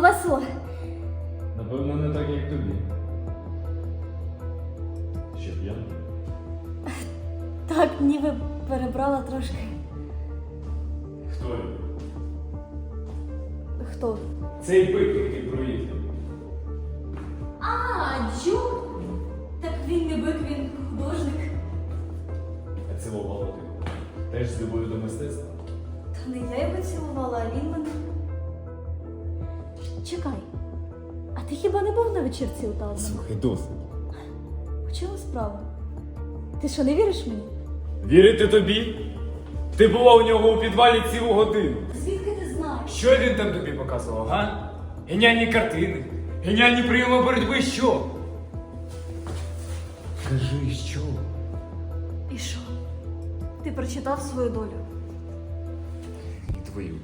весело. Напевно, не так, як тобі. Що п'яна? Так, ніби перебрала трошки. Хто він? Хто? Цей бик, який проїхав. А, Джу? Так він не бик, він художник. А цілувала ти. Теж з любов'ю до мистецтва. Та не я його цілувала, а він мене. Чекай. А ти хіба не був на вечірці у Талдена? Слухай, досить. У чому справа? Ти що, не віриш мені? Вірити тобі? Ти була у нього у підвалі цілу годину. Звідки ти знаєш? Що він там тобі показував, га? Геніальні картини, геніальні прийоми боротьби, що? Кажи, що? І що? Ти прочитав свою долю. Твою.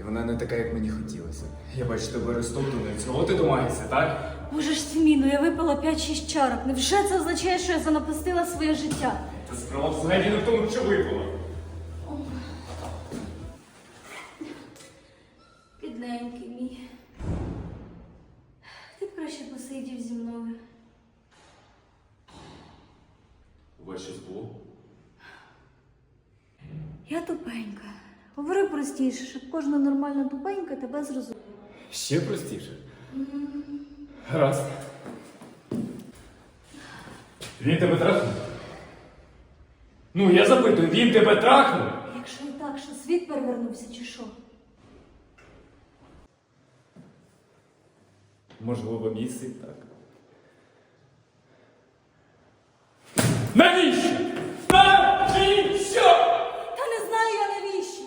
І вона не така, як мені хотілося. Я бачу тебе розтоптаною. Цього ти домаєшся, так? Боже ж ти мій, ну я випила 5-6 чарок. Невже це означає, що я занапастила своє життя? Та справа взагалі не в тому, що випала. Бідненький мій. Ти б краще посидів зі мною. У вас щось було? Я тупенька. Говори простіше, щоб кожна нормальна тупенька тебе зрозуміла. Ще простіше. Гаразд. Він тебе трахнув? Ну, я запитую, він тебе трахнув? Якщо і так, що світ перевернувся, чи що? Можливо, місце і так. Навіщо? Навіщо? Та не знаю я навіщо.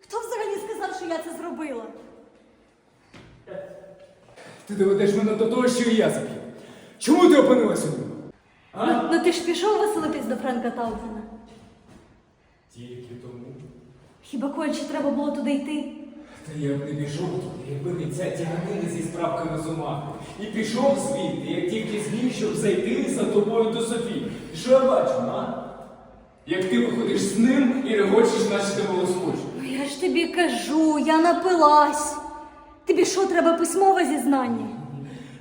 Хто взагалі сказав, що я це зробила? Ти доведеш мене до того, що і я заб'ю. Чому ти опинилася у ньому? А? Ну ти ж пішов веселитись до Френка Таузена. Тільки тому. Хіба конче треба було туди йти? Та я б не пішов туди, якби не ця тяганина зі справками з ума. І пішов звідти, як тільки зміг, щоб зайти за тобою до Софії. І що я бачу, а? Як ти виходиш з ним і регочеш, наче ти волоскочу. Ну я ж тобі кажу, я напилась. Тобі що, треба письмове зізнання?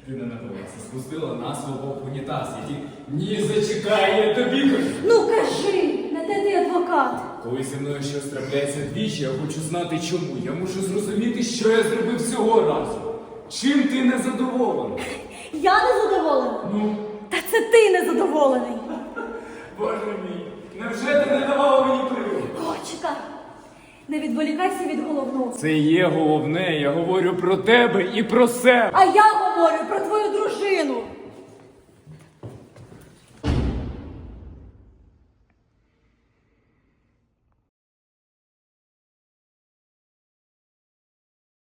Ти не напилася, спустила на свого унітаз, який ні, зачекай, я тобі кажу. Ну кажи, не де ти адвокат. Коли зі мною щось трапляється двічі, я хочу знати чому. Я мушу зрозуміти, що я зробив цього разу. Чим ти не задоволений? Я не задоволена. Ну, Та це ти незадоволений. боже мій, невже ти не давала мені приводу? О, чекай. Не відволікайся від головного. Це є головне, я говорю про тебе і про себе. А я говорю про твою дружину.